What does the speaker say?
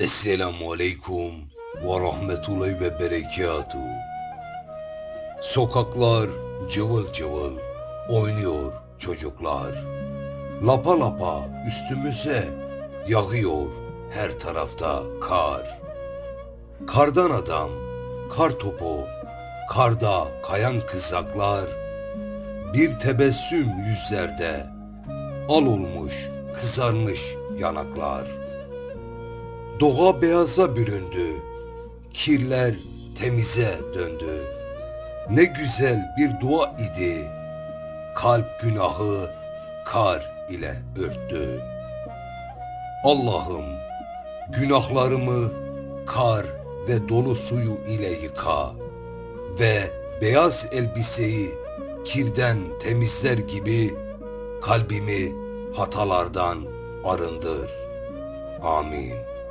Esselamu Aleyküm ve Rahmetullahi ve Berekatuhu. Sokaklar cıvıl cıvıl oynuyor çocuklar. Lapa lapa üstümüze yağıyor her tarafta kar. Kardan adam, kar topu, karda kayan kızaklar, bir tebessüm yüzlerde, al olmuş, kızarmış yanaklar. Doğa beyaza büründü, kirler temize döndü. Ne güzel bir dua idi, kalp günahı kar ile örttü. Allah'ım günahlarımı kar ve dolu suyu ile yıka ve beyaz elbiseyi kirden temizler gibi kalbimi hatalardan arındır. Amin.